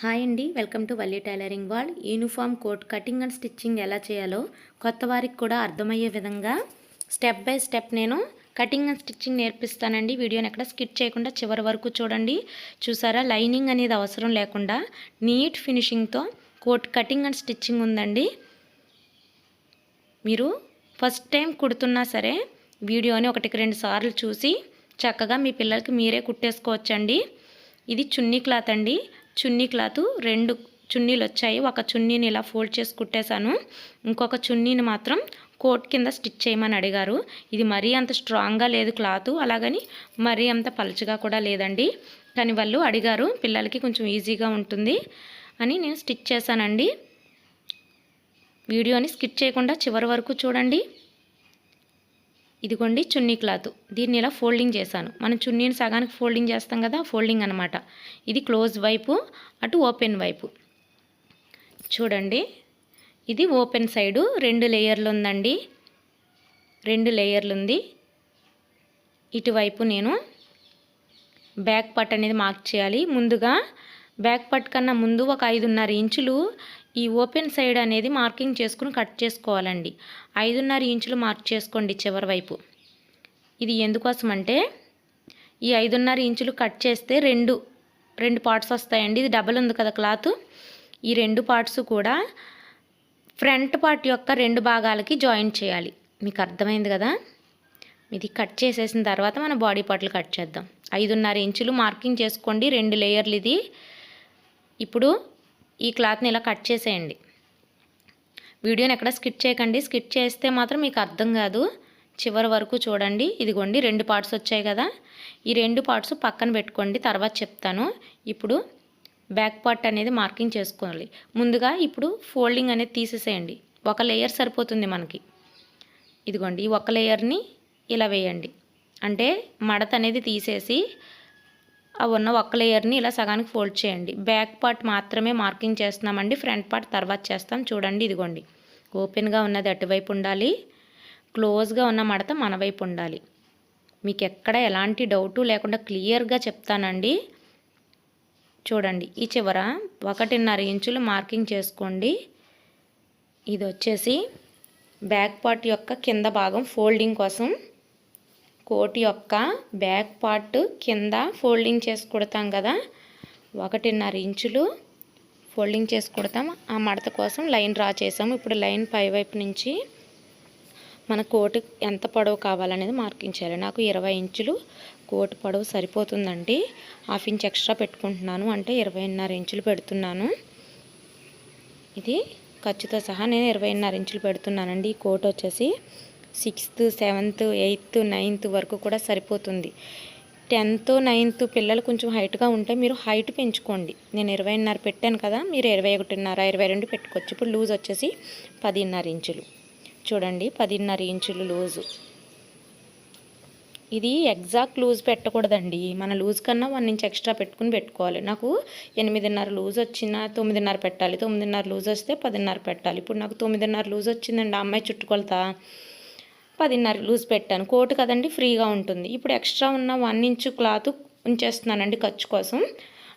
Hi అండి welcome to Valli tailoring wall uniform coat cutting and stitching ఎలా చేయాలో కొత్త వారికి కూడా అర్థమయ్యే విధంగా స్టెప్ బై స్టెప్ నేను కటింగ్ అండ్ స్టిచ్చింగ్ నేర్పిస్తానండి. వీడియోని ఎక్కడ స్కిప్ చేయకుండా చివరి వరకు చూడండి. చూసారా లైనింగ్ అనేది అవసరం లేకుండా నీట్ ఫినిషింగ్తో కోట్ కటింగ్ అండ్ స్టిచ్చింగ్ ఉందండి. మీరు ఫస్ట్ టైం కుడుతున్నా సరే వీడియోని ఒకటికి రెండు సార్లు చూసి చక్కగా మీ పిల్లలకి మీరే కుట్టేసుకోవచ్చండి. ఇది చున్నీ క్లాత్ అండి. చున్నీ క్లాత్ రెండు చున్నీలు వచ్చాయి ఒక చున్నీని ఇలా ఫోల్డ్ చేసి కుట్టేశాను. ఇంకొక చున్నీని మాత్రం కోట్ కింద స్టిచ్ చేయమని అడిగారు. ఇది మరీ అంత స్ట్రాంగ్గా లేదు క్లాత్ అలాగని మరీ అంత పలుచగా కూడా లేదండి కానీ వాళ్ళు అడిగారు. పిల్లలకి కొంచెం ఈజీగా ఉంటుంది అని నేను స్టిచ్ చేశానండి. వీడియోని స్కిప్ చేయకుండా చివరి వరకు చూడండి. ఇదిగోండి చున్నీ క్లాత్. దీన్ని ఇలా ఫోల్డింగ్ చేశాను. మనం చున్నీని సగానికి ఫోల్డింగ్ చేస్తాం కదా ఫోల్డింగ్ అనమాట ఇది క్లోజ్ వైపు అటు ఓపెన్ వైపు. చూడండి. ఇది ఓపెన్ సైడు రెండు లేయర్లు ఉందండి. రెండు లేయర్లు ఉంది. ఇటువైపు నేను బ్యాక్ పట్ అనేది మార్క్ చేయాలి. ముందుగా బ్యాక్ పట్ కన్నా ముందు ఒక ఐదున్నర ఇంచులు ఈ ఓపెన్ సైడ్ అనేది మార్కింగ్ చేసుకుని కట్ చేసుకోవాలండి. ఐదున్నర ఇంచులు మార్క్ చేసుకోండి చివరి వైపు. ఇది ఎందుకోసం అంటే ఈ ఐదున్నర ఇంచులు కట్ చేస్తే రెండు రెండు పార్ట్స్ వస్తాయండి. ఇది డబల్ ఉంది కదా క్లాత్. ఈ రెండు పార్ట్స్ కూడా ఫ్రంట్ పార్ట్ యొక్క రెండు భాగాలకి జాయిన్ చేయాలి. మీకు అర్థమైంది కదా? ఇది కట్ చేసేసిన తర్వాత మన బాడీ పార్ట్లు కట్ చేద్దాం. ఐదున్నర ఇంచులు మార్కింగ్ చేసుకోండి. రెండు లేయర్లు ఇది. ఇప్పుడు ఈ క్లాత్ని ఇలా కట్ చేసేయండి. వీడియోని ఎక్కడ స్కిట్ చేయకండి. స్కిట్ చేస్తే మాత్రం మీకు అర్థం కాదు. చివరి వరకు చూడండి. ఇదిగోండి రెండు పార్ట్స్ వచ్చాయి కదా. ఈ రెండు పార్ట్స్ పక్కన పెట్టుకోండి. తర్వాత చెప్తాను. ఇప్పుడు బ్యాక్ పార్ట్ అనేది మార్కింగ్ చేసుకోవాలి. ముందుగా ఇప్పుడు ఫోల్డింగ్ అనేది తీసేసేయండి. ఒక లేయర్ సరిపోతుంది మనకి. ఇదిగోండి ఈ ఒక లేయర్ని ఇలా వేయండి. అంటే మడత అనేది తీసేసి ఆ ఉన్న ఒక్క లేయర్ని ఇలా సగానికి ఫోల్డ్ చేయండి. బ్యాక్ పార్ట్ మాత్రమే మార్కింగ్ చేస్తున్నామండి. ఫ్రంట్ పార్ట్ తర్వాత చేస్తాం. చూడండి ఇదిగోండి. ఓపెన్గా ఉన్నది అటువైపు ఉండాలి. క్లోజ్గా ఉన్న మడత మన వైపు ఉండాలి. మీకు ఎక్కడ ఎలాంటి డౌటు లేకుండా క్లియర్గా చెప్తానండి. చూడండి ఈ చివర ఒకటిన్నర ఇంచులు మార్కింగ్ చేసుకోండి. ఇది వచ్చేసి బ్యాక్ పార్ట్ యొక్క కింద భాగం ఫోల్డింగ్ కోసం కోట్ యొక్క బ్యాక్ పార్ట్ కింద ఫోల్డింగ్ చేసి కుడతాం కదా. ఒకటిన్నర ఇంచులు ఫోల్డింగ్ చేసి కుడతాం. ఆ మడత కోసం లైన్ డ్రా చేసాము. ఇప్పుడు లైన్ పై వైపు నుంచి మన కోటు ఎంత పొడవు కావాలనేది మార్కింగ్ చేయాలి నాకు ఇరవై ఇంచులు కోటు పొడవు సరిపోతుందండి. హాఫ్ ఇంచ్ ఎక్స్ట్రా పెట్టుకుంటున్నాను. అంటే ఇరవైన్నర ఇంచులు పెడుతున్నాను. ఇది ఖర్చుతో సహా నేను ఇరవైన్నర ఇంచులు పెడుతున్నానండి. ఈ కోట్ వచ్చేసి సిక్స్త్ సెవెంత్ ఎయిత్ నైన్త్ వరకు కూడా సరిపోతుంది. టెన్త్ నైన్త్ పిల్లలు కొంచెం హైట్గా ఉంటే మీరు హైట్ పెంచుకోండి. నేను ఇరవైన్నర పెట్టాను కదా మీరు ఇరవై ఒకటిన్నర ఇరవై రెండు పెట్టుకోవచ్చు. ఇప్పుడు లూజ్ వచ్చేసి పదిన్నర ఇంచులు. చూడండి పదిన్నర ఇంచులు లూజు. ఇది ఎగ్జాక్ట్ లూజ్ పెట్టకూడదండి. మన లూజ్ కన్నా వన్ ఇంచ్ ఎక్స్ట్రా పెట్టుకుని పెట్టుకోవాలి. నాకు ఎనిమిదిన్నర లూజ్ వచ్చినా తొమ్మిదిన్నర పెట్టాలి. తొమ్మిదిన్నర లూజ్ వస్తే పదిన్నర పెట్టాలి. ఇప్పుడు నాకు తొమ్మిదిన్నర లూజ్ వచ్చిందండి అమ్మాయి చుట్టుకొలతా. పదిన్నర లూజ్ పెట్టాను. కోటు కదండి ఫ్రీగా ఉంటుంది. ఇప్పుడు ఎక్స్ట్రా ఉన్న వన్ ఇంచు క్లాత్ ఉంచేస్తున్నానండి ఖర్చు కోసం.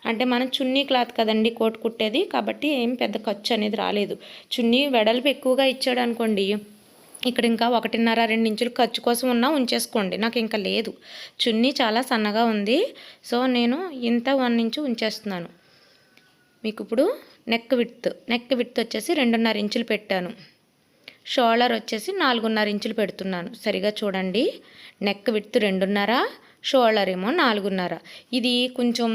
అంటే మనం చున్నీ క్లాత్ కదండి కోట్ కుట్టేది. కాబట్టి ఏం పెద్ద ఖర్చు అనేది రాలేదు. చున్నీ వెడల్పు ఎక్కువగా ఇచ్చాడు అనుకోండి ఇక్కడ ఇంకా ఒకటిన్నర రెండు ఇంచులు ఖర్చు కోసం ఉన్నా ఉంచేసుకోండి. నాకు ఇంకా లేదు. చున్నీ చాలా సన్నగా ఉంది. సో నేను ఇంత వన్ ఇంచు ఉంచేస్తున్నాను. మీకు ఇప్పుడు నెక్ విడ్త్. నెక్ విడ్త్ వచ్చేసి రెండున్నర ఇంచులు పెట్టాను. షోల్డర్ వచ్చేసి నాలుగున్నర ఇంచులు పెడుతున్నాను. సరిగా చూడండి. నెక్ విడ్త్ రెండున్నర షోల్డర్ ఏమో నాలుగున్నర. ఇది కొంచెం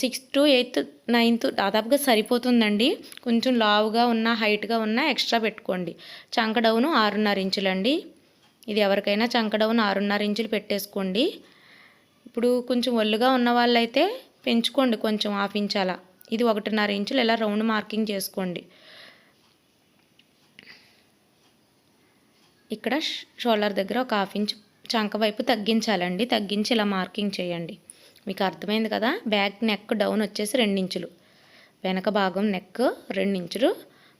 సిక్స్త్ టు ఎయిత్ నైన్త్ దాదాపుగా సరిపోతుందండి. కొంచెం లావుగా ఉన్న హైట్గా ఉన్న ఎక్స్ట్రా పెట్టుకోండి. చంక డౌను ఆరున్నర ఇంచులండి. ఇది ఎవరికైనా చంక డౌన్ ఆరున్నర ఇంచులు పెట్టేసుకోండి. ఇప్పుడు కొంచెం ఒళ్ళుగా ఉన్న వాళ్ళైతే పెంచుకోండి కొంచెం హాఫ్ ఇంచ్ అలా. ఇది ఒకటిన్నర ఇంచులు ఇలా రౌండ్ మార్కింగ్ చేసుకోండి. ఇక్కడ షోల్డర్ దగ్గర ఒక హాఫ్ ఇంచ్ చంక వైపు తగ్గించాలండి. తగ్గించి ఇలా మార్కింగ్ చేయండి. మీకు అర్థమైంది కదా? బ్యాక్ నెక్ డౌన్ వచ్చేసి రెండించులు వెనక భాగం నెక్ రెండించులు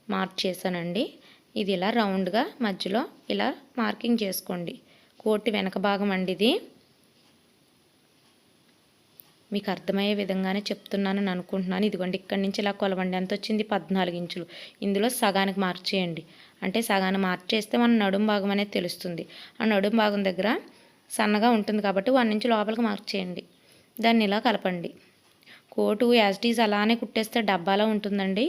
మార్క్ చేశానండి. ఇది ఇలా రౌండ్గా మధ్యలో ఇలా మార్కింగ్ చేసుకోండి. కోటి వెనక భాగం అండి ఇది. మీకు అర్థమయ్యే విధంగానే చెప్తున్నానని అనుకుంటున్నాను. ఇదిగోండి ఇక్కడి నుంచి ఇలా కొలవండి. ఎంత వచ్చింది? పద్నాలుగు ఇంచులు. ఇందులో సగానికి మార్చేయండి అంటే సగాన్ని మార్చేస్తే మన నడుం భాగం అనేది తెలుస్తుంది. ఆ నడుం భాగం దగ్గర సన్నగా ఉంటుంది కాబట్టి వన్ ఇంచ్ లోపలికి మార్చేయండి దాన్ని ఇలా కలపండి. కోటు యాజ్టీస్ అలానే కుట్టేస్తే డబ్బాలో ఉంటుందండి.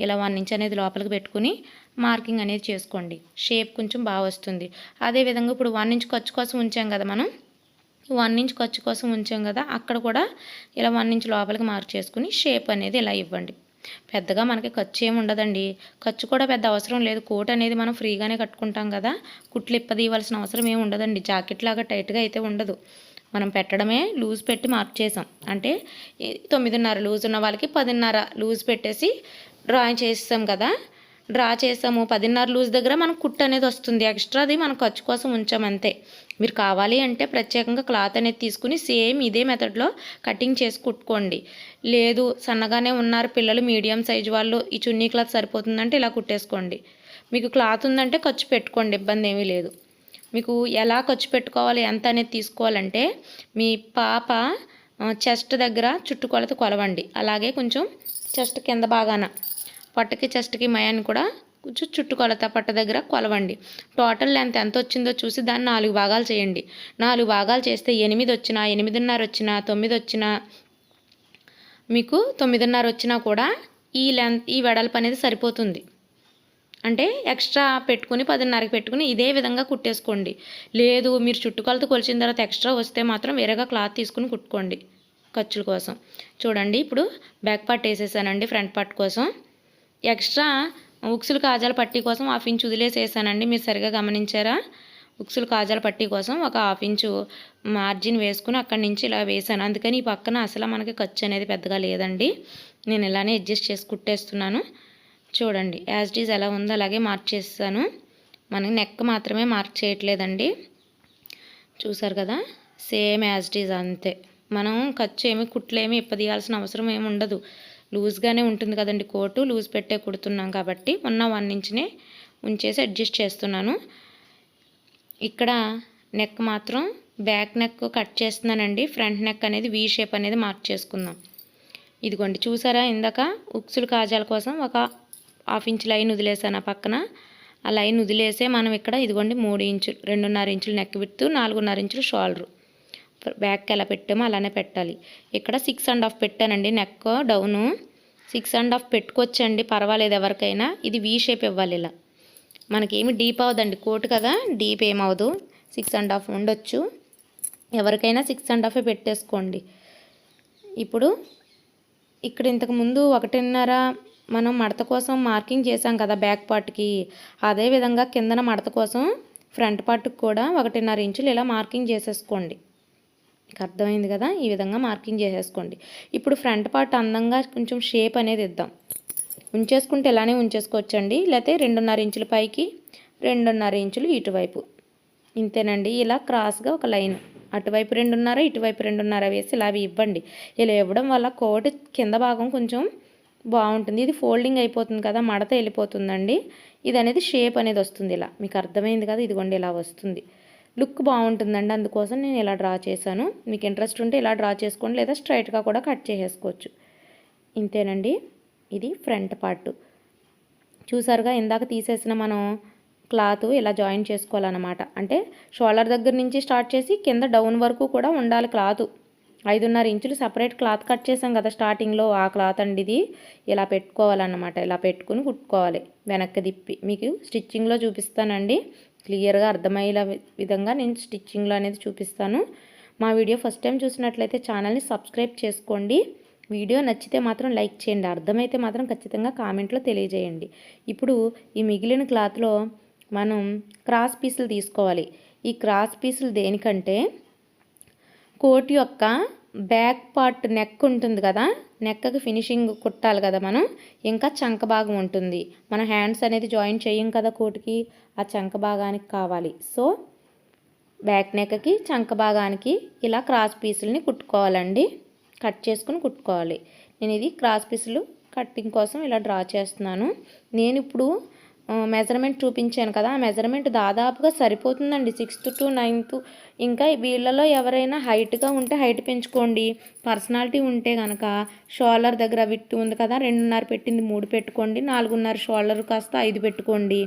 ఇలా వన్ ఇంచ్ అనేది లోపలికి పెట్టుకుని మార్కింగ్ అనేది చేసుకోండి. షేప్ కొంచెం బాగా వస్తుంది. అదేవిధంగా ఇప్పుడు వన్ ఇంచ్ ఖర్చు కోసం ఉంచాం కదా మనం. వన్ ఇంచ్ ఖర్చు కోసం ఉంచాం కదా అక్కడ కూడా ఇలా వన్ ఇంచ్ లోపలికి మార్క్ చేసుకుని షేప్ అనేది ఇలా ఇవ్వండి. పెద్దగా మనకి ఖర్చు ఏమి ఉండదండి. ఖర్చు కూడా పెద్ద అవసరం లేదు. కోట్ అనేది మనం ఫ్రీగానే కట్టుకుంటాం కదా. కుట్లు ఇప్పదీయవలసిన అవసరం ఏమి ఉండదండి. జాకెట్ లాగా టైట్గా అయితే ఉండదు. మనం పెట్టడమే లూజ్ పెట్టి మార్క్ చేసాం. అంటే తొమ్మిదిన్నర లూజ్ ఉన్న వాళ్ళకి పదిన్నర లూజ్ పెట్టేసి డ్రాయింగ్ చేస్తాం కదా. డ్రా చేసాము. పదిన్నర లూజ్ దగ్గర మనకు కుట్టు అనేది వస్తుంది. ఎక్స్ట్రాది మనం ఖర్చు కోసం ఉంచామంతే అంతే. మీరు కావాలి అంటే ప్రత్యేకంగా క్లాత్ అనేది తీసుకుని సేమ్ ఇదే మెథడ్లో కటింగ్ చేసి కుట్టుకోండి. లేదు సన్నగానే ఉన్నారు పిల్లలు మీడియం సైజు వాళ్ళు ఈ చున్నీ క్లాత్ సరిపోతుందంటే ఇలా కుట్టేసుకోండి. మీకు క్లాత్ ఉందంటే ఖర్చు పెట్టుకోండి ఇబ్బంది ఏమీ లేదు. మీకు ఎలా ఖర్చు పెట్టుకోవాలి ఎంత అనేది తీసుకోవాలంటే మీ పాప చెస్ట్ దగ్గర చుట్టుకొలత కొలవండి. అలాగే కొంచెం చెస్ట్ కింద బాగాన పొట్టకి చెస్ట్కి మయాన్ని కూడా కొంచెం చుట్టుకొలత పట్ట దగ్గర కొలవండి. టోటల్ లెంత్ ఎంత వచ్చిందో చూసి దాన్ని నాలుగు భాగాలు చేయండి. నాలుగు భాగాలు చేస్తే ఎనిమిది వచ్చినా ఎనిమిదిన్నర వచ్చినా తొమ్మిది వచ్చినా మీకు తొమ్మిదిన్నర వచ్చినా కూడా ఈ లెంత్ ఈ వెడల్పు అనేది సరిపోతుంది. అంటే ఎక్స్ట్రా పెట్టుకుని పదిన్నరకి పెట్టుకుని ఇదే విధంగా కుట్టేసుకోండి. లేదు మీరు చుట్టుకొలత కొలిచిన తర్వాత ఎక్స్ట్రా వస్తే మాత్రం వేరేగా క్లాత్ తీసుకుని కుట్టుకోండి ఖర్చుల కోసం. చూడండి ఇప్పుడు బ్యాక్ పార్ట్ వేసేసానండి ఫ్రంట్ పార్ట్ కోసం. ఎక్స్ట్రా ఉక్సులు కాజాల పట్టీ కోసం హాఫ్ ఇంచ్ వదిలేసేసానండి. మీరు సరిగా గమనించారా? ఉక్సులు కాజాల పట్టీ కోసం ఒక హాఫ్ ఇంచు మార్జిన్ వేసుకుని అక్కడి నుంచి ఇలా వేసాను అందుకని ఈ పక్కన అసలు మనకి ఖర్చు అనేది పెద్దగా లేదండి. నేను ఇలానే అడ్జస్ట్ చేసి కుట్టేస్తున్నాను. చూడండి యాజ్ డీజ్ ఎలా ఉందో అలాగే మార్చేస్తాను మనకి నెక్ మాత్రమే మార్క్ చేయట్లేదండి. చూసారు కదా? సేమ్ యాజ్ డీజ్ అంతే. మనం ఖర్చు ఏమి కుట్లేమి ఇప్పదీయాల్సిన అవసరం ఏమి ఉండదు. లూజ్గానే ఉంటుంది కదండి కోటు. లూజ్ పెట్టే కుడుతున్నాం కాబట్టి ఉన్న వన్ ఇంచ్నే ఉంచేసి అడ్జస్ట్ చేస్తున్నాను. ఇక్కడ నెక్ మాత్రం బ్యాక్ నెక్ కట్ చేస్తున్నానండి. ఫ్రంట్ నెక్ అనేది వీ షేప్ అనేది మార్క్ చేసుకుందాం. ఇదిగోండి చూసారా? ఇందాక ఉక్సులు కాజాల కోసం ఒక హాఫ్ ఇంచ్ లైన్ వదిలేసాను ఆ పక్కన. ఆ లైన్ వదిలేసే మనం ఇక్కడ ఇదిగోండి మూడు ఇంచులు రెండున్నర ఇంచులు నెక్ విడుతూ నాలుగున్నర ఇంచులు షోల్డరు. బ్యాక్ ఎలా పెట్టామో అలానే పెట్టాలి. ఇక్కడ సిక్స్ అండ్ హాఫ్ పెట్టానండి neck down. Six and half పెట్టుకోవచ్చండి పర్వాలేదు ఎవరికైనా. ఇది వీ షేప్ ఇవ్వాలి ఇలా. మనకేమి డీప్ అవ్వదండి కోట్ కదా డీప్ ఏమవదు సిక్స్ అండ్ హాఫ్ ఉండొచ్చు. ఎవరికైనా సిక్స్ అండ్ హాఫే పెట్టేసుకోండి. ఇప్పుడు ఇక్కడ ఇంతకు ముందు ఒకటిన్నర మనం మడత కోసం మార్కింగ్ చేసాం కదా బ్యాక్ పార్ట్కి. అదేవిధంగా కిందన మడత కోసం ఫ్రంట్ పార్ట్కి కూడా ఒకటిన్నర ఇంచులు ఇలా మార్కింగ్ చేసేసుకోండి. అర్థమైంది కదా? ఈ విధంగా మార్కింగ్ చేసేసుకోండి. ఇప్పుడు ఫ్రంట్ పార్ట్ అందంగా కొంచెం షేప్ అనేది ఇద్దాం. ఉంచేసుకుంటే ఇలానే ఉంచేసుకోవచ్చండి? లేకపోతే రెండున్నర ఇంచుల పైకి రెండున్నర ఇంచులు ఇటువైపు. ఇంతేనండి. ఇలా క్రాస్గా ఒక లైన్. అటువైపు రెండున్నర ఇటువైపు రెండున్నర వేసి ఇలా అవి ఇవ్వండి. ఇలా ఇవ్వడం వల్ల కోట్ కింద భాగం కొంచెం బాగుంటుంది. ఇది ఫోల్డింగ్ అయిపోతుంది కదా? మడత వెళ్ళిపోతుందండి. ఇది అనేది షేప్ అనేది వస్తుంది ఇలా. మీకు అర్థమైంది కదా? ఇదిగోండి ఇలా వస్తుంది. లుక్ బాగుంటుందండి అందుకోసం నేను ఇలా డ్రా చేశాను. మీకు ఇంట్రెస్ట్ ఉంటే ఇలా డ్రా చేసుకోండి లేదా స్ట్రైట్గా కూడా కట్ చేసేసుకోవచ్చు. ఇంతేనండి. ఇది ఫ్రంట్ పార్ట్. చూసారుగా ఇందాక తీసేసిన మనం క్లాత్ ఇలా జాయిన్ చేసుకోవాలన్నమాట. అంటే షోల్డర్ దగ్గర నుంచి స్టార్ట్ చేసి కింద డౌన్ వరకు కూడా ఉండాలి క్లాత్. ఐదున్నర ఇంచులు సపరేట్ క్లాత్ కట్ చేసాం కదా స్టార్టింగ్లో ఆ క్లాత్ అండి ఇది. ఇలా పెట్టుకోవాలన్నమాట. ఇలా పెట్టుకుని కుట్టుకోవాలి వెనక్కి తిప్పి. మీకు స్టిచ్చింగ్లో చూపిస్తానండి. క్లియర్గా అర్థమయ్యేలా విధంగా నేను స్టిచ్చింగ్లో అనేది చూపిస్తాను. మా వీడియో ఫస్ట్ టైం చూసినట్లయితే ఛానల్ని సబ్స్క్రైబ్ చేసుకోండి. వీడియో నచ్చితే మాత్రం లైక్ చేయండి. అర్థమైతే మాత్రం ఖచ్చితంగా కామెంట్లో తెలియజేయండి. ఇప్పుడు ఈ మిగిలిన క్లాత్లో మనం క్రాస్ పీసులు తీసుకోవాలి. ఈ క్రాస్ పీసులు దేనికంటే కోట్ యొక్క బ్యాక్ పార్ట్ నెక్ ఉంటుంది కదా నెక్కకి ఫినిషింగ్ కుట్టాలి కదా మనం ఇంకా చంక భాగం ఉంటుంది. మన హ్యాండ్స్ అనేది జాయిన్ చేయం కదా కోటికి ఆ చంక భాగానికి కావాలి. సో బ్యాక్ నెక్కి చంక భాగానికి ఇలా క్రాస్ పీసులని కుట్టుకోవాలండి. కట్ చేసుకుని కుట్టుకోవాలి. నేను ఇది క్రాస్ పీసులు కట్టింగ్ కోసం ఇలా డ్రా చేస్తున్నాను. నేను ఇప్పుడు మెజర్మెంట్ చూపించాను కదా. ఆ మెజర్మెంట్ దాదాపుగా సరిపోతుందండి. సిక్స్త్ టు నైన్త్ ఇంకా వీళ్ళలో ఎవరైనా హైట్గా ఉంటే హైట్ పెంచుకోండి. పర్సనాలిటీ ఉంటే కనుక షోల్డర్ దగ్గర విట్టు ఉంది కదా రెండున్నర పెట్టింది మూడు పెట్టుకోండి నాలుగున్నర షోల్డర్ కాస్త ఐదు పెట్టుకోండి.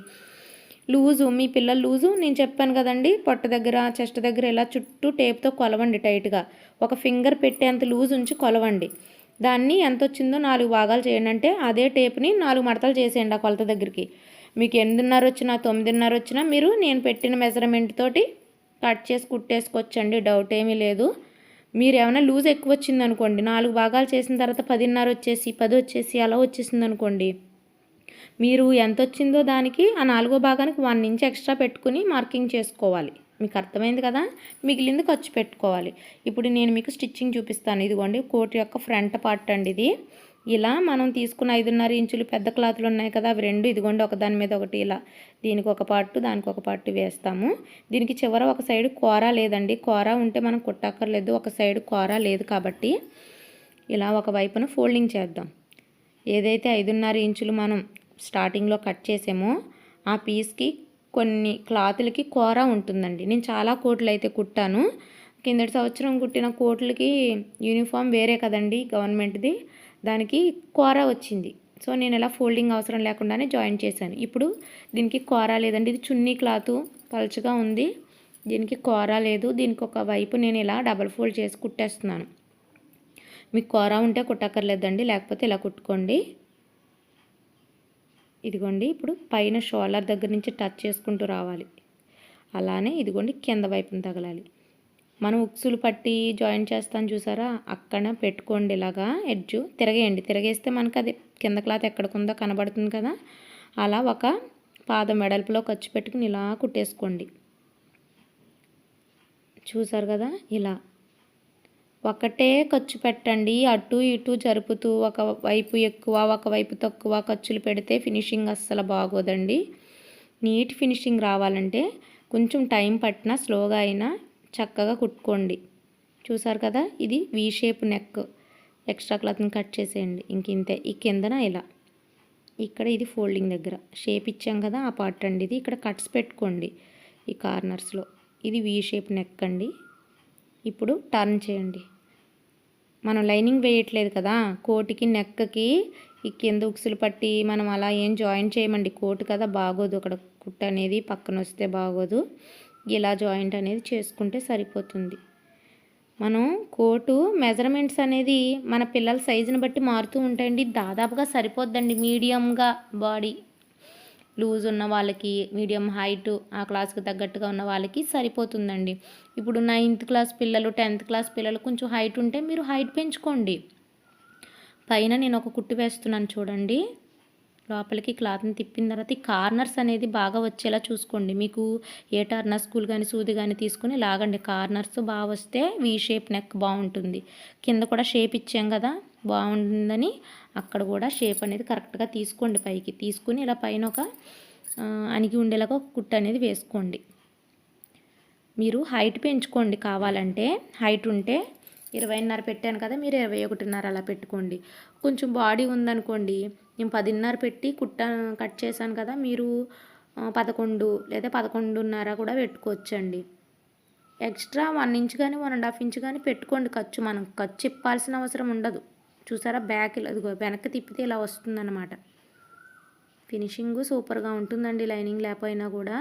లూజు మీ పిల్లల లూజు నేను చెప్పాను కదండి పొట్ట దగ్గర చెస్ట్ దగ్గర ఇలా చుట్టూ టేప్తో కొలవండి టైట్గా ఒక ఫింగర్ పెట్టేంత లూజ్ ఉంచి కొలవండి. దాన్ని ఎంత వచ్చిందో నాలుగు భాగాలు చేయండి. అంటే అదే టేప్ని నాలుగు మడతలు చేసేయండి ఆ కొలత దగ్గరికి. మీకు ఎనిమిదిన్నర వచ్చినా తొమ్మిదిన్నర వచ్చినా మీరు నేను పెట్టిన మెజర్మెంట్ తోటి కట్ చేసి కుట్టేసుకోవచ్చండి. డౌట్ ఏమీ లేదు. మీరు ఏమైనా లూజ్ ఎక్కువ వచ్చింది అనుకోండి నాలుగు భాగాలు చేసిన తర్వాత పదిన్నర వచ్చేసి పది వచ్చేసి అలా వచ్చేసింది అనుకోండి. మీరు ఎంత వచ్చిందో దానికి ఆ నాలుగో భాగానికి వన్ ఇంచ్ ఎక్స్ట్రా పెట్టుకుని మార్కింగ్ చేసుకోవాలి. మీకు అర్థమైంది కదా? మిగిలింది ఖర్చు పెట్టుకోవాలి. ఇప్పుడు నేను మీకు స్టిచ్చింగ్ చూపిస్తాను. ఇదిగోండి కోట్ యొక్క ఫ్రంట్ పార్ట్ అండి ఇది. ఇలా మనం తీసుకున్న ఐదున్నర ఇంచులు పెద్ద క్లాతులు ఉన్నాయి కదా అవి రెండు ఇదిగోండి ఒక దాని మీద ఒకటి ఇలా. దీనికి ఒక పార్ట్ దానికి ఒక పార్ట్ వేస్తాము. దీనికి చివర ఒక సైడ్ కూర లేదండి. కూర ఉంటే మనం కుట్టక్కర్లేదు. ఒక సైడ్ కూర లేదు కాబట్టి ఇలా ఒక వైపున ఫోల్డింగ్ చేద్దాం. ఏదైతే ఐదున్నర ఇంచులు మనం స్టార్టింగ్లో కట్ చేసామో ఆ పీస్కి కొన్ని క్లాతులకి కూర ఉంటుందండి. నేను చాలా కోట్లు అయితే కుట్టాను. కిందటి సంవత్సరం కుట్టిన కోట్లకి యూనిఫామ్ వేరే కదండి గవర్నమెంట్ది. దానికి కూర వచ్చింది. సో నేను ఇలా ఫోల్డింగ్ అవసరం లేకుండానే జాయిన్ చేశాను. ఇప్పుడు దీనికి కూర లేదండి. ఇది చున్నీ క్లాత్ పలుచగా ఉంది. దీనికి కూర లేదు. దీనికి ఒక వైపు నేను ఇలా డబల్ ఫోల్డ్ చేసి కుట్టేస్తున్నాను. మీకు కూర ఉంటే కుట్టక్కర్లేదండి. లేకపోతే ఇలా కుట్టుకోండి. ఇదిగోండి. ఇప్పుడు పైన షోల్డర్ దగ్గర నుంచి టచ్ చేసుకుంటూ రావాలి. అలానే ఇదిగోండి కింద వైపున తగలాలి. మనం ఉక్సులు పట్టి జాయిన్ చేస్తాను చూసారా? అక్కడ పెట్టుకోండి ఇలాగా ఎడ్జు. తిరగేయండి. తిరగేస్తే మనకు అది కింద క్లాత్ ఎక్కడికుందో కనబడుతుంది కదా? అలా ఒక పాదం వెడల్పులో ఖర్చు పెట్టుకుని ఇలా కుట్టేసుకోండి. చూసారు కదా? ఇలా. ఒకటే ఖర్చు పెట్టండి. అటు ఇటు జరుపుతూ ఒక వైపు ఎక్కువ ఒక వైపు తక్కువ ఖర్చులు పెడితే ఫినిషింగ్ అస్సలు బాగోదండి. నీట్ ఫినిషింగ్ రావాలంటే కొంచెం టైం పట్టినా స్లోగా అయినా చక్కగా కుట్టుకోండి. చూసారు కదా? ఇది వీ షేప్ నెక్ ఎక్స్ట్రా క్లాత్ని కట్ చేసేయండి. ఇంక ఇంతే. ఈ కిందన ఇలా. ఇక్కడ ఇది ఫోల్డింగ్ దగ్గర. షేప్ ఇచ్చాం కదా ఆ పార్ట్ అండి ఇది. ఇక్కడ కట్స్ పెట్టుకోండి ఈ కార్నర్స్లో ఇది వీ షేప్ నెక్ అండి. ఇప్పుడు టర్న్ చేయండి. మనం లైనింగ్ వేయట్లేదు కదా? కోటికి నెక్కకి ఈ కింద ఉక్సులు పట్టి మనం అలా ఏం జాయిన్ చేయమండి. కోటు కదా బాగోదు. అక్కడ కుట్ట అనేది పక్కన వస్తే బాగోదు. ఇలా జాయింట్ అనేది చేసుకుంటే సరిపోతుంది. మనం కోటు మెజర్మెంట్స్ అనేది మన పిల్లల సైజుని బట్టి మారుతూ ఉంటాయండి. దాదాపుగా సరిపోద్దండి. మీడియంగా బాడీ లూజ్ ఉన్న వాళ్ళకి మీడియం హైట్ ఆ క్లాస్కి తగ్గట్టుగా ఉన్న వాళ్ళకి సరిపోతుందండి. ఇప్పుడు నైన్త్ క్లాస్ పిల్లలు టెన్త్ క్లాస్ పిల్లలు కొంచెం హైట్ ఉంటే మీరు హైట్ పెంచుకోండి. పైన నేను ఒక కుట్టు వేస్తున్నాను చూడండి. లోపలికి క్లాత్ని తిప్పిన తర్వాత ఈ కార్నర్స్ అనేది బాగా వచ్చేలా చూసుకోండి. మీకు ఏ టర్నర్ స్కూల్ కానీ సూది కానీ తీసుకుని లాగండి. కార్నర్స్ బాగా వస్తే వీ షేప్ నెక్ బాగుంటుంది. కింద కూడా షేప్ ఇచ్చాం కదా బాగుంటుందని అక్కడ కూడా షేప్ అనేది కరెక్ట్గా తీసుకోండి పైకి. తీసుకుని ఇలా పైన ఒక అణిగి ఉండేలాగా ఒక కుట్టు అనేది వేసుకోండి. మీరు హైట్ పెంచుకోండి కావాలంటే. హైట్ ఉంటే ఇరవైన్నర పెట్టాను కదా మీరు ఇరవై ఒకటిన్నర అలా పెట్టుకోండి. కొంచెం బాడీ ఉందనుకోండి నేను పదిన్నర పెట్టి కుట్ట కట్ చేశాను కదా మీరు పదకొండు లేదా పదకొండున్నర కూడా పెట్టుకోవచ్చండి. ఎక్స్ట్రా వన్ ఇంచ్ కానీ వన్ అండ్ హాఫ్ ఇంచ్ కానీ పెట్టుకోండి ఖర్చు. మనం ఖర్చు ఇప్పాల్సిన అవసరం ఉండదు. చూసారా? బ్యాక్ ఇలా వెనక్కి తిప్పితే ఇలా వస్తుందన్నమాట. ఫినిషింగ్ సూపర్గా ఉంటుందండి లైనింగ్ లేకపోయినా కూడా.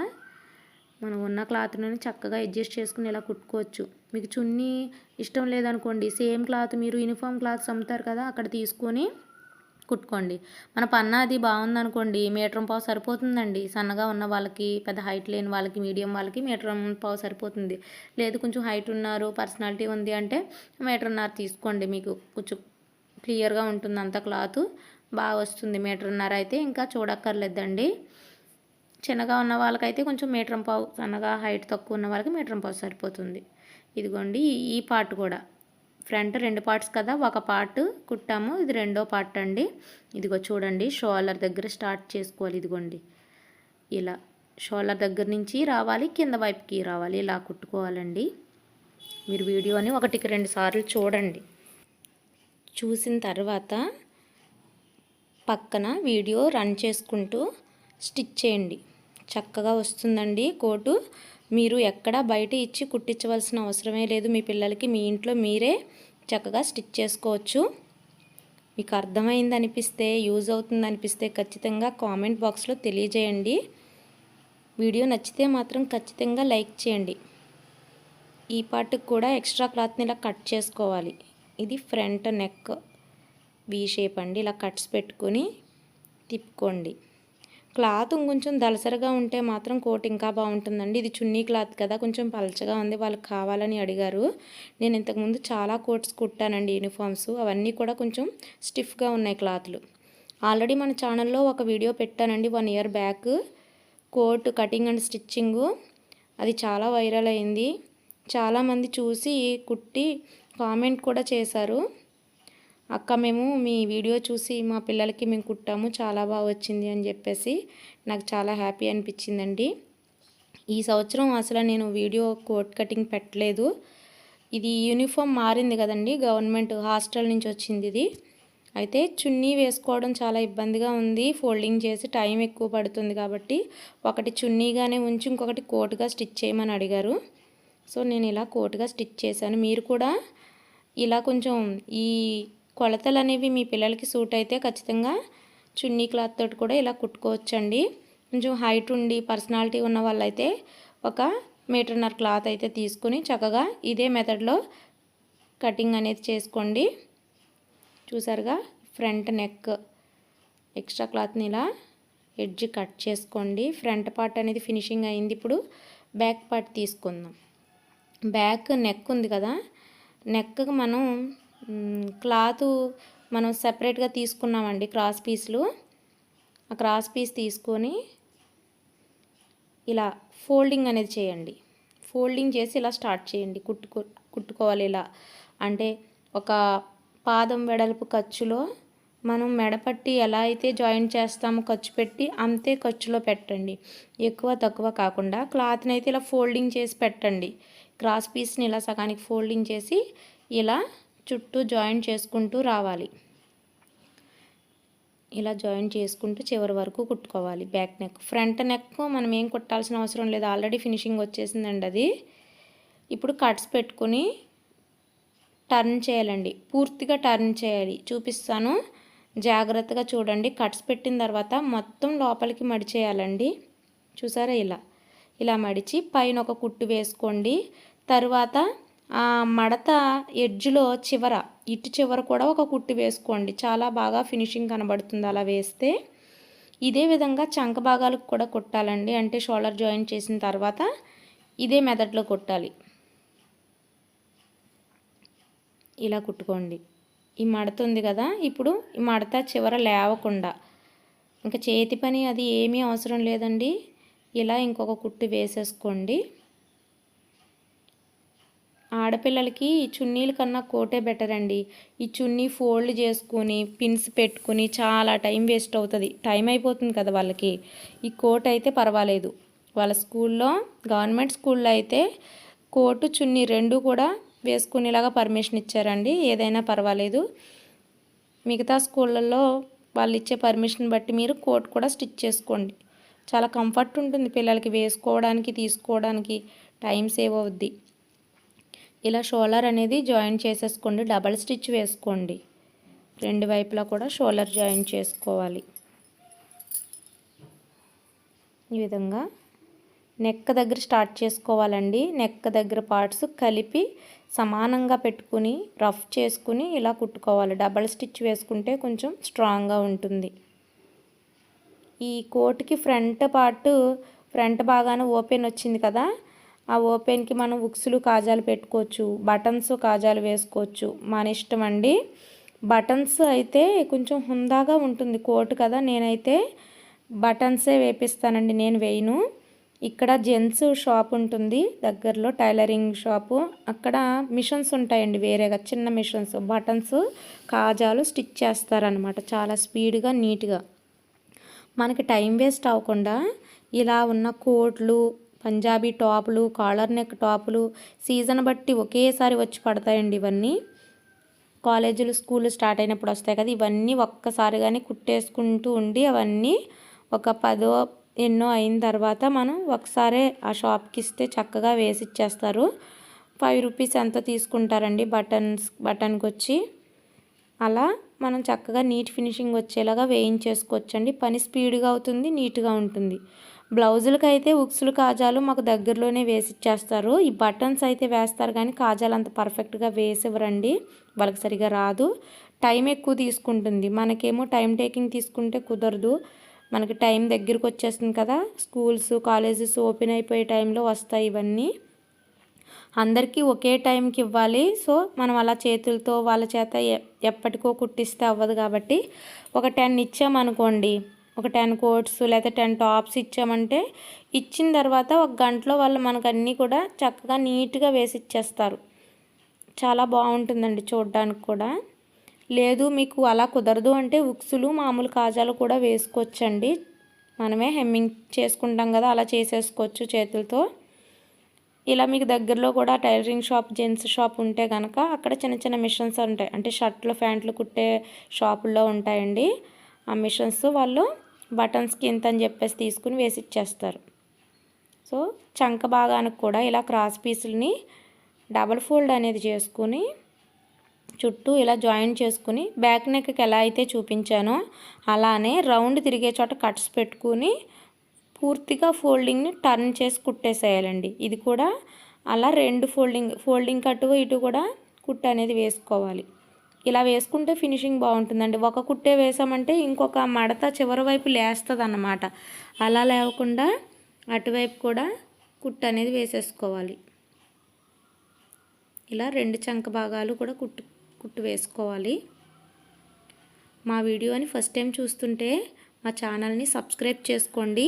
మనం ఉన్న క్లాత్ని చక్కగా అడ్జస్ట్ చేసుకుని ఇలా కుట్టుకోవచ్చు. మీకు చున్నీ ఇష్టం లేదనుకోండి సేమ్ క్లాత్ మీరు యూనిఫామ్ క్లాత్స్ అమ్ముతారు కదా అక్కడ తీసుకొని కుట్టుకోండి. మన పన్న అది బాగుందనుకోండి మీటరం పావు సరిపోతుందండి. సన్నగా ఉన్న వాళ్ళకి పెద్ద హైట్ లేని వాళ్ళకి మీడియం వాళ్ళకి మీటర్ పావు సరిపోతుంది. లేదు కొంచెం హైట్ ఉన్నారు పర్సనాలిటీ ఉంది అంటే మీటర్న్నర తీసుకోండి మీకు. కొంచెం క్లియర్గా ఉంటుంది అంత క్లాత్. బాగా వస్తుంది మీటర్న్నర అయితే ఇంకా చూడక్కర్లేదండి. చిన్నగా ఉన్న వాళ్ళకైతే కొంచెం మీటర్ పావు సన్నగా హైట్ తక్కువ ఉన్న వాళ్ళకి మీటరం పావు సరిపోతుంది. ఇదిగోండి ఈ పార్ట్ కూడా. ఫ్రంట్ రెండు పార్ట్స్ కదా ఒక పార్ట్ కుట్టాము ఇది రెండో పార్ట్ అండి. ఇదిగో చూడండి షోలర్ దగ్గర స్టార్ట్ చేసుకోవాలి ఇదిగోండి. ఇలా షోలర్ దగ్గర నుంచి రావాలి కింద వైపుకి రావాలి ఇలా కుట్టుకోవాలండి. మీరు వీడియోని ఒకటికి రెండు సార్లు చూడండి. చూసిన తర్వాత పక్కన వీడియో రన్ చేసుకుంటూ స్టిచ్ చేయండి. చక్కగా వస్తుందండి కోటు. మీరు ఎక్కడ బయట ఇచ్చి కుట్టించవలసిన అవసరమే లేదు. మీ పిల్లలకి మీ ఇంట్లో మీరే చక్కగా స్టిచ్ చేసుకోవచ్చు. మీకు అర్థమైంది అనిపిస్తే యూజ్ అవుతుంది అనిపిస్తే ఖచ్చితంగా కామెంట్ బాక్స్లో తెలియజేయండి. వీడియో నచ్చితే మాత్రం ఖచ్చితంగా లైక్ చేయండి. ఈ పార్ట్కి కూడా ఎక్స్ట్రా క్లాత్ని ఇలా కట్ చేసుకోవాలి. ఇది ఫ్రంట్ నెక్ వీ షేప్ అండి. ఇలా కట్స్ పెట్టుకొని తిప్పుకోండి. క్లాత్ కొంచెం దళసరిగా ఉంటే మాత్రం కోట్ ఇంకా బాగుంటుందండి. ఇది చున్నీ క్లాత్ కదా కొంచెం పలచగా ఉంది వాళ్ళకి కావాలని అడిగారు. నేను ఇంతకుముందు చాలా కోట్స్ కుట్టానండి యూనిఫామ్స్. అవన్నీ కూడా కొంచెం స్టిఫ్గా ఉన్నాయి క్లాత్లు. ఆల్రెడీ మన ఛానల్లో ఒక వీడియో పెట్టానండి one year back. Coat cutting and stitching. అది చాలా వైరల్ అయింది. చాలామంది చూసి కుట్టి కామెంట్ కూడా చేశారు. అక్క మేము మీ వీడియో చూసి మా పిల్లలకి మేము కుట్టాము చాలా బాగా వచ్చింది అని చెప్పేసి నాకు చాలా హ్యాపీ అనిపించిందండి. ఈ సంవత్సరం అసలు నేను వీడియో కోట్ కటింగ్ పెట్టలేదు. ఇది యూనిఫామ్ మారింది కదండి గవర్నమెంట్ హాస్టల్ నుంచి వచ్చింది ఇది. అయితే చున్నీ వేసుకోవడం చాలా ఇబ్బందిగా ఉంది ఫోల్డింగ్ చేసి టైం ఎక్కువ పడుతుంది కాబట్టి ఒకటి చున్నీగానే ఉంచి ఇంకొకటి కోటుగా స్టిచ్ చేయమని అడిగారు. సో నేను ఇలా కోటుగా స్టిచ్ చేశాను. మీరు కూడా ఇలా కొంచెం ఈ కొలతలు అనేవి మీ పిల్లలకి సూట్ అయితే ఖచ్చితంగా చున్నీ క్లాత్ తోటి కూడా ఇలా కుట్టుకోవచ్చండి. కొంచెం హైట్ ఉండి పర్సనాలిటీ ఉన్న వాళ్ళైతే ఒక మీటర్నర్ క్లాత్ అయితే తీసుకుని చక్కగా ఇదే మెథడ్లో కటింగ్ అనేది చేసుకోండి. చూసారుగా ఫ్రంట్ నెక్ ఎక్స్ట్రా క్లాత్ని ఇలా ఎడ్జ్ కట్ చేసుకోండి. ఫ్రంట్ పార్ట్ అనేది ఫినిషింగ్ అయింది. ఇప్పుడు బ్యాక్ పార్ట్ తీసుకుందాం. బ్యాక్ నెక్ ఉంది కదా నెక్కి మనం క్లాత్ మనం సపరేట్గా తీసుకున్నామండి క్రాస్ పీస్లు. ఆ క్రాస్ పీస్ తీసుకొని ఇలా ఫోల్డింగ్ అనేది చేయండి. ఫోల్డింగ్ చేసి ఇలా స్టార్ట్ చేయండి. కుట్టుకో కుట్టుకోవాలి ఇలా. అంటే ఒక పాదం వెడల్పు ఖర్చులో మనం మెడపట్టి ఎలా అయితే జాయిన్ చేస్తామో ఖర్చు పెట్టి అంతే ఖర్చులో పెట్టండి. ఎక్కువ తక్కువ కాకుండా క్లాత్ని అయితే ఇలా ఫోల్డింగ్ చేసి పెట్టండి. క్రాస్ పీస్ని ఇలా సగానికి ఫోల్డింగ్ చేసి ఇలా చుట్టూ జాయిన్ చేసుకుంటూ రావాలి. ఇలా జాయిన్ చేసుకుంటూ చివరి వరకు కుట్టుకోవాలి బ్యాక్ నెక్. ఫ్రంట్ నెక్ మనం ఏం కుట్టాల్సిన అవసరం లేదు. ఆల్రెడీ ఫినిషింగ్ వచ్చేసిందండి అది. ఇప్పుడు కట్స్ పెట్టుకుని టర్న్ చేయాలండి. పూర్తిగా టర్న్ చేయాలి. చూపిస్తాను. జాగ్రత్తగా చూడండి. కట్స్ పెట్టిన తర్వాత మొత్తం లోపలికి మడిచేయాలండి. చూసారా ఇలా? ఇలా మడిచి పైన ఒక కుట్టు వేసుకోండి. తర్వాత మడత ఎడ్జ్లో చివర ఇటు చివర కూడా ఒక కుట్టు వేసుకోండి. చాలా బాగా ఫినిషింగ్ కనబడుతుంది అలా వేస్తే. ఇదే విధంగా చంక భాగాలకు కూడా కుట్టాలండి. అంటే షోల్డర్ జాయిన్ చేసిన తర్వాత ఇదే మెథడ్లో కుట్టాలి. ఇలా కుట్టుకోండి. ఈ మడత ఉంది కదా ఇప్పుడు ఈ మడత చివర లేవకుండా. ఇంకా చేతి పని అది ఏమీ అవసరం లేదండి. ఇలా ఇంకొక కుట్టు వేసేసుకోండి. ఆడపిల్లలకి చున్నీల కన్నా కోటే బెటర్ అండి. ఈ చున్నీ ఫోల్డ్ చేసుకుని పిన్స్ పెట్టుకుని చాలా టైం వేస్ట్ అవుతుంది. టైం అయిపోతుంది కదా వాళ్ళకి. ఈ కోట్ అయితే పర్వాలేదు. వాళ్ళ స్కూల్లో గవర్నమెంట్ స్కూల్లో అయితే కోటు చున్నీ రెండు కూడా వేసుకునేలాగా పర్మిషన్ ఇచ్చారండి. ఏదైనా పర్వాలేదు. మిగతా స్కూళ్ళల్లో వాళ్ళు ఇచ్చే పర్మిషన్ బట్టి మీరు కోట్ కూడా స్టిచ్ చేసుకోండి. చాలా కంఫర్ట్ ఉంటుంది పిల్లలకి వేసుకోవడానికి తీసుకోవడానికి. టైం సేవ్ అవుద్ది. ఇలా షోలర్ అనేది జాయిన్ చేసేసుకోండి. డబల్ స్టిచ్ వేసుకోండి. రెండు వైపులా కూడా షోలర్ జాయిన్ చేసుకోవాలి. ఈ విధంగా నెక్ దగ్గర స్టార్ట్ చేసుకోవాలండి. నెక్ దగ్గర పార్ట్స్ కలిపి సమానంగా పెట్టుకుని రఫ్ చేసుకుని ఇలా కుట్టుకోవాలి. డబల్ స్టిచ్ వేసుకుంటే కొంచెం స్ట్రాంగ్గా ఉంటుంది. ఈ కోట్కి ఫ్రంట్ పార్ట్ ఫ్రంట్ బాగానే ఓపెన్ వచ్చింది కదా? ఆ ఓపెన్కి మనం ఉక్సులు కాజాలు పెట్టుకోవచ్చు బటన్స్ కాజాలు వేసుకోవచ్చు. మన ఇష్టం అండి. బటన్స్ అయితే కొంచెం హుందాగా ఉంటుంది కోట్ కదా నేనైతే బటన్సే వేపిస్తానండి నేను వేయను. ఇక్కడ జెంట్స్ షాప్ ఉంటుంది దగ్గరలో టైలరింగ్ షాపు. అక్కడ మిషన్స్ ఉంటాయండి వేరేగా చిన్న మిషన్స్ బటన్స్ కాజాలు స్టిచ్ చేస్తారనమాట చాలా స్పీడ్గా నీట్గా. మనకి టైం వేస్ట్ అవ్వకుండా ఇలా ఉన్న కోట్లు పంజాబీ టాపులు కాలర్ నెక్ టాపులు సీజన్ బట్టి ఒకేసారి వచ్చి పడతాయండి ఇవన్నీ. కాలేజీలు స్కూల్ స్టార్ట్ అయినప్పుడు వస్తాయి కదా ఇవన్నీ ఒక్కసారిగానే కుట్టేసుకుంటూ ఉండి అవన్నీ ఒక పదో ఎన్నో అయిన తర్వాత మనం ఒకసారి ఆ షాప్కి ఇస్తే చక్కగా వేసి ఇచ్చేస్తారు. ఫైవ్ రూపీస్ ఎంత తీసుకుంటారండి బటన్స్ బటన్కి వచ్చి అలా మనం చక్కగా నీట్ ఫినిషింగ్ వచ్చేలాగా వేయించేసుకోవచ్చండి. పని స్పీడ్గా అవుతుంది నీట్గా ఉంటుంది. బ్లౌజులకి అయితే ఉక్సులు కాజాలు మాకు దగ్గరలోనే వేసి ఇచ్చేస్తారు ఈ బటన్స్ అయితే వేస్తారు కానీ కాజాలు అంత పర్ఫెక్ట్గా వేసివ్వరండి. వాళ్ళకి సరిగా రాదు. టైం ఎక్కువ తీసుకుంటుంది. మనకేమో టైం టేకింగ్ తీసుకుంటే కుదరదు. మనకి టైం దగ్గరికి వచ్చేస్తుంది కదా. స్కూల్స్ కాలేజెస్ ఓపెన్ అయిపోయే టైంలో వస్తాయి ఇవన్నీ. అందరికీ ఒకే టైంకి ఇవ్వాలి. సో మనం అలా చేతులతో వాళ్ళ చేత ఎప్పటికో కుట్టిస్తే అవ్వదు కాబట్టి ఒక టెన్ ఇచ్చామనుకోండి ఒక టెన్ కోట్స్ లేకపోతే టెన్ టాప్స్ ఇచ్చామంటే ఇచ్చిన తర్వాత ఒక గంటలో వాళ్ళు మనకు అన్నీ కూడా చక్కగా నీట్గా వేసి ఇచ్చేస్తారు. చాలా బాగుంటుందండి చూడడానికి కూడా. లేదు మీకు అలా కుదరదు అంటే ఉక్సులు మామూలు కాజాలు కూడా వేసుకోవచ్చండి. మనమే హెమ్మింగ్ చేసుకుంటాం కదా అలా చేసేసుకోవచ్చు చేతులతో. ఇలా మీకు దగ్గరలో కూడా టైలరింగ్ షాప్ జెంట్స్ షాప్ ఉంటే కనుక అక్కడ చిన్న చిన్న మిషన్స్ ఉంటాయి. అంటే షర్ట్లు ప్యాంట్లు కుట్టే షాపుల్లో ఉంటాయండి. ఆ మిషన్స్ వాళ్ళు బటన్స్కి ఇంత అని చెప్పేసి తీసుకుని వేసి ఇచ్చేస్తారు. సో చంక భాగానికి కూడా ఇలా క్రాస్ పీసులని డబల్ ఫోల్డ్ అనేది చేసుకుని చుట్టూ ఇలా జాయిన్ చేసుకుని బ్యాక్ నెక్కి ఎలా అయితే చూపించానో అలానే రౌండ్ తిరిగే చోట కట్స్ పెట్టుకుని పూర్తిగా ఫోల్డింగ్ని టర్న్ చేసి కుట్టేసేయాలండి. ఇది కూడా అలా రెండు ఫోల్డింగ్ ఫోల్డింగ్ కట్టు ఇటు కూడా కుట్టు అనేది వేసుకోవాలి. ఇలా వేసుకుంటే ఫినిషింగ్ బాగుంటుందండి. ఒక కుట్టే వేసామంటే ఇంకొక మడత చివరి వైపు లేస్తుంది అన్నమాట అలా లేవకుండా అటువైపు కూడా కుట్టు అనేది వేసేసుకోవాలి. ఇలా రెండు చంక భాగాలు కూడా కుట్టు కుట్టు వేసుకోవాలి. మా వీడియోని ఫస్ట్ టైం చూస్తుంటే మా ఛానల్ని సబ్స్క్రైబ్ చేసుకోండి.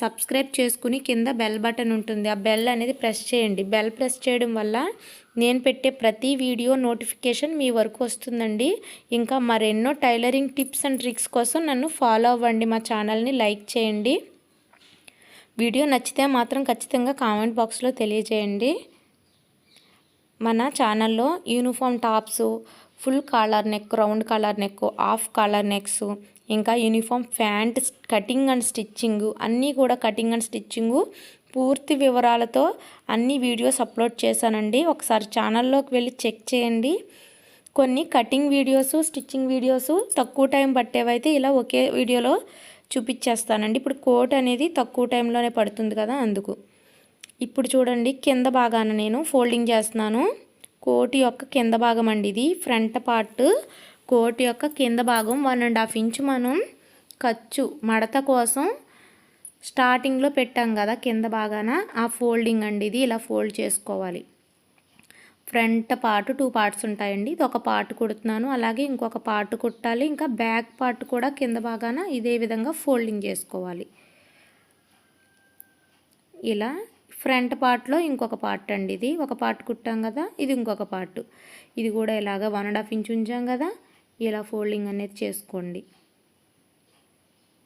సబ్స్క్రైబ్ చేసుకుని కింద బెల్ బటన్ ఉంటుంది. ఆ బెల్ అనేది ప్రెస్ చేయండి. బెల్ ప్రెస్ చేయడం వల్ల నేను పెట్టే ప్రతి వీడియో నోటిఫికేషన్ మీ వరకు వస్తుందండి. ఇంకా మరెన్నో టైలరింగ్ టిప్స్ అండ్ ట్రిక్స్ కోసం నన్ను ఫాలో అవ్వండి. మా ఛానల్ని లైక్ చేయండి. వీడియో నచ్చితే మాత్రం ఖచ్చితంగా కామెంట్ బాక్స్లో తెలియజేయండి. మన ఛానల్లో uniform tops full collar neck round collar neck half collar necks ఇంకా uniform pant cutting and stitching అన్నీ కూడా కటింగ్ అండ్ స్టిచ్చింగు. పూర్తి వివరాలతో అన్ని వీడియోస్ అప్లోడ్ చేశానండి. ఒకసారి ఛానల్లోకి వెళ్ళి చెక్ చేయండి. కొన్ని కటింగ్ వీడియోస్ స్టిచ్చింగ్ వీడియోస్ తక్కువ టైం పట్టేవైతే ఇలా ఒకే వీడియోలో చూపించేస్తానండి. ఇప్పుడు కోట్ అనేది తక్కువ టైంలోనే పడుతుంది కదా అందుకు. ఇప్పుడు చూడండి కింద భాగాన నేను ఫోల్డింగ్ చేస్తున్నాను. కోట్ యొక్క కింద భాగం అండి ఇది. ఫ్రంట్ పార్ట్ కోట్ యొక్క కింద భాగం వన్ అండ్ హాఫ్ ఇంచ్ మనం ఖర్చు మడత కోసం స్టార్టింగ్లో పెట్టాం కదా కింద భాగాన. ఆ ఫోల్డింగ్ అండి ఇది. ఇలా ఫోల్డ్ చేసుకోవాలి. ఫ్రంట్ పార్ట్ టూ పార్ట్స్ ఉంటాయండి. ఇది ఒక పార్ట్ కుడుతున్నాను. అలాగే ఇంకొక పార్ట్ కుట్టాలి. ఇంకా బ్యాక్ పార్ట్ కూడా కింద భాగాన ఇదే విధంగా ఫోల్డింగ్ చేసుకోవాలి. ఇలా ఫ్రంట్ పార్ట్లో ఇంకొక పార్ట్ అండి ఇది. ఒక పార్ట్ కుట్టాం కదా ఇది ఇంకొక పార్ట్ ఇది కూడా ఇలాగ వన్ అండ్ హాఫ్ ఇంచ్ ఉంచాం కదా. ఇలా ఫోల్డింగ్ అనేది చేసుకోండి.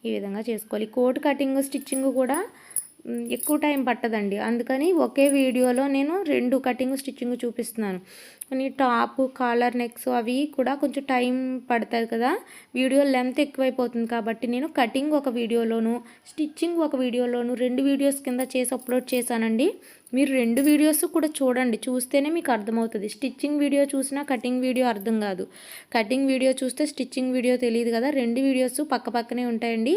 ఈ విధంగా చేసుకోవాలి. కోట్ కటింగ్ స్టిచ్చింగ్ కూడా ఎక్కువ టైం పట్టదండి. అందుకని ఒకే వీడియోలో నేను రెండు కటింగ్ స్టిచ్చింగ్ చూపిస్తున్నాను. కానీ టాప్ కాలర్ నెక్స్ అవి కూడా కొంచెం టైం పడతాయి కదా. వీడియో లెంత్ ఎక్కువైపోతుంది కాబట్టి నేను కటింగ్ ఒక వీడియోలోను స్టిచ్చింగ్ ఒక వీడియోలోను రెండు వీడియోస్ కింద చేసి అప్లోడ్ చేశానండి. మీరు రెండు వీడియోస్ కూడా చూడండి. చూస్తేనే మీకు అర్థమవుతుంది. స్టిచ్చింగ్ వీడియో చూసినా కటింగ్ వీడియో అర్థం కాదు. కటింగ్ వీడియో చూస్తే స్టిచ్చింగ్ వీడియో తెలియదు కదా. రెండు వీడియోస్ పక్క పక్కనే ఉంటాయండి.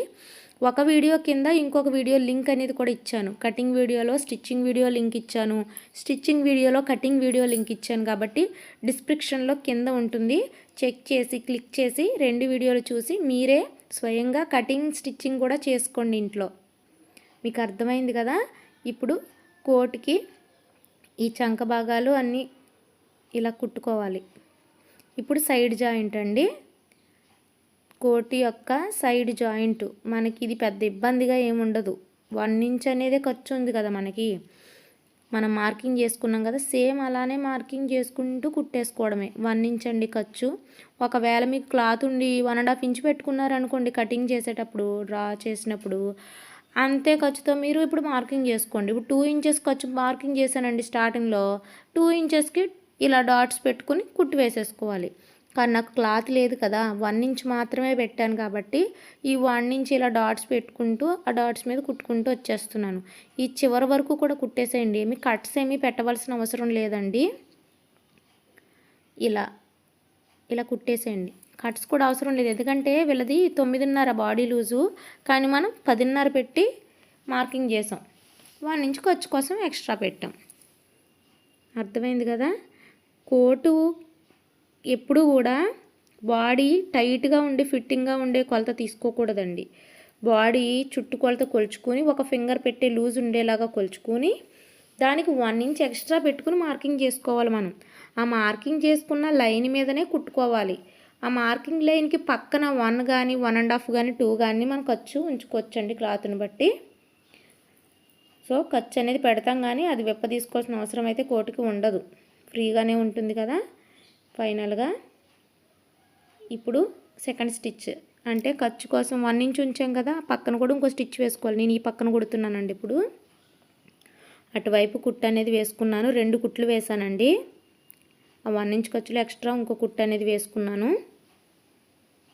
ఒక వీడియో కింద ఇంకొక వీడియో లింక్ అనేది కూడా ఇచ్చాను. కటింగ్ వీడియోలో స్టిచ్చింగ్ వీడియో లింక్ ఇచ్చాను. స్టిచ్చింగ్ వీడియోలో కటింగ్ వీడియో లింక్ ఇచ్చాను కాబట్టి డిస్క్రిప్షన్లో కింద ఉంటుంది. చెక్ చేసి క్లిక్ చేసి రెండు వీడియోలు చూసి మీరే స్వయంగా కటింగ్ స్టిచ్చింగ్ కూడా చేసుకోండి ఇంట్లో. మీకు అర్థమైంది కదా? ఇప్పుడు కోటికి ఈ చంక భాగాలు అన్నీ ఇలా కుట్టుకోవాలి. ఇప్పుడు సైడ్ జాయింట్ అండి. కోటి యొక్క సైడ్ జాయింట్ మనకి ఇది పెద్ద ఇబ్బందిగా ఏముండదు వన్ ఇంచ్ అనేది ఖర్చు ఉంది కదా మనకి. మనం మార్కింగ్ చేసుకున్నాం కదా సేమ్ అలానే మార్కింగ్ చేసుకుంటూ కుట్టేసుకోవడమే. వన్ ఇంచ్ అండి ఖర్చు. ఒకవేళ మీకు క్లాత్ ఉండి వన్ అండ్ హాఫ్ ఇంచ్ పెట్టుకున్నారనుకోండి కటింగ్ చేసేటప్పుడు డ్రా చేసినప్పుడు అంతే ఖర్చుతో మీరు ఇప్పుడు మార్కింగ్ చేసుకోండి. ఇప్పుడు టూ ఇంచెస్ ఖర్చు మార్కింగ్ చేశానండి స్టార్టింగ్లో. టూ ఇంచెస్కి ఇలా డాట్స్ పెట్టుకుని కుట్టి వేసేసుకోవాలి. కానీ నాకు క్లాత్ లేదు కదా వన్ ఇంచ్ మాత్రమే పెట్టాను కాబట్టి ఈ వన్ ఇంచ్ ఇలా డాట్స్ పెట్టుకుంటూ ఆ డాట్స్ మీద కుట్టుకుంటూ వచ్చేస్తున్నాను. ఈ చివరి వరకు కూడా కుట్టేసేయండి. ఏమి కట్స్ ఏమీ పెట్టవలసిన అవసరం లేదండి. ఇలా ఇలా కుట్టేసేయండి. కట్స్ కూడా అవసరం లేదు. ఎందుకంటే వీళ్ళది తొమ్మిదిన్నర బాడీ లూజు. కానీ మనం పదిన్నర పెట్టి మార్కింగ్ చేసాం. వన్ ఇంచ్ ఖర్చు కోసం ఎక్స్ట్రా పెట్టాం. అర్థమైంది కదా? కోటు ఎప్పుడు కూడా బాడీ టైట్గా ఉండి ఫిట్టింగ్గా ఉండే కొలత తీసుకోకూడదండి. బాడీ చుట్టు కొలత కొలుచుకొని ఒక ఫింగర్ పెట్టే లూజ్ ఉండేలాగా కొలుచుకొని దానికి వన్ ఇంచ్ ఎక్స్ట్రా పెట్టుకుని మార్కింగ్ చేసుకోవాలి మనం. ఆ మార్కింగ్ చేసుకున్న లైన్ మీదనే కుట్టుకోవాలి. ఆ మార్కింగ్ లైన్కి పక్కన వన్ కానీ వన్ అండ్ హాఫ్ కానీ టూ కానీ మనం ఖర్చు ఉంచుకోవచ్చండి క్లాత్ని బట్టి. సో ఖర్చు అనేది పెడతాం కానీ అది వెప్ప తీసుకోవాల్సిన అవసరం అయితే కోటికి ఉండదు. ఫ్రీగానే ఉంటుంది కదా ఫైనల్గా. ఇప్పుడు సెకండ్ స్టిచ్. అంటే ఖర్చు కోసం వన్ ఇంచ్ ఉంచాం కదా పక్కన కూడా ఇంకో స్టిచ్ వేసుకోవాలి. నేను ఈ పక్కన కుడుతున్నానండి ఇప్పుడు. అటువైపు కుట్టు అనేది వేసుకున్నాను రెండు కుట్లు వేసానండి ఆ వన్ ఇంచ్ ఖర్చులు ఎక్స్ట్రా ఇంకో కుట్టు అనేది వేసుకున్నాను.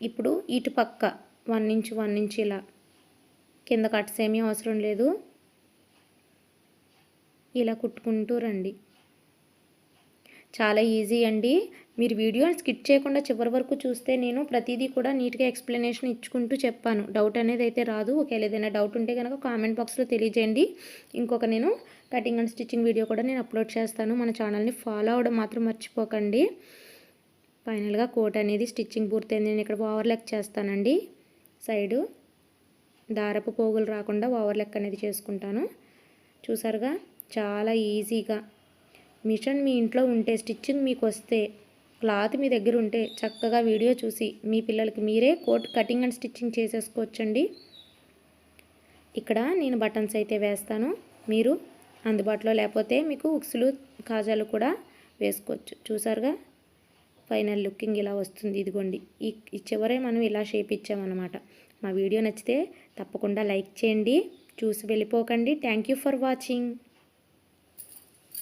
ఇప్పుడు ఇటు పక్క వన్ ఇంచ్ వన్ ఇంచ్ ఇలా. కింద కట్స్ ఏమీ అవసరం లేదు. ఇలా కుట్టుకుంటూ రండి. చాలా ఈజీ అండి. మీరు వీడియోని స్కిప్ చేయకుండా చివరి వరకు చూస్తే నేను ప్రతిదీ కూడా నీట్గా ఎక్స్ప్లెనేషన్ ఇచ్చుకుంటూ చెప్పాను. డౌట్ అనేది అయితే రాదు. ఒకవేళ ఏదైనా డౌట్ ఉంటే కనుక కామెంట్ బాక్స్లో తెలియజేయండి. ఇంకొక నేను కటింగ్ అండ్ స్టిచ్చింగ్ వీడియో కూడా నేను అప్లోడ్ చేస్తాను. మన ఛానల్ని ఫాలో అవ్వడం మాత్రం మర్చిపోకండి. ఫైనల్గా కోట్ అనేది స్టిచ్చింగ్ పూర్తయింది. నేను ఇక్కడ ఓవర్లెక్ చేస్తానండి. సైడు దారపు పోగులు రాకుండా ఓవర్లెక్ అనేది చేసుకుంటాను. చూసారుగా? చాలా ఈజీగా. మిషన్ మీ ఇంట్లో ఉంటే స్టిచ్చింగ్ మీకు వస్తే క్లాత్ మీ దగ్గర ఉంటే చక్కగా వీడియో చూసి మీ పిల్లలకి మీరే కోట్ కటింగ్ అండ్ స్టిచ్చింగ్ చేసేసుకోవచ్చండి. ఇక్కడ నేను బటన్స్ అయితే వేస్తాను. మీరు అందుబాటులో లేకపోతే మీకు ఉక్సులు కాజాలు కూడా వేసుకోవచ్చు. చూసారుగా? ఫైనల్ లుకింగ్ ఇలా వస్తుంది. ఇదిగోండి. ఈ చివరే మనం ఇలా షేప్ ఇచ్చామన్నమాట. మా వీడియో నచ్చితే తప్పకుండా లైక్ చేయండి. చూసి వెళ్ళిపోకండి. Thank you for watching.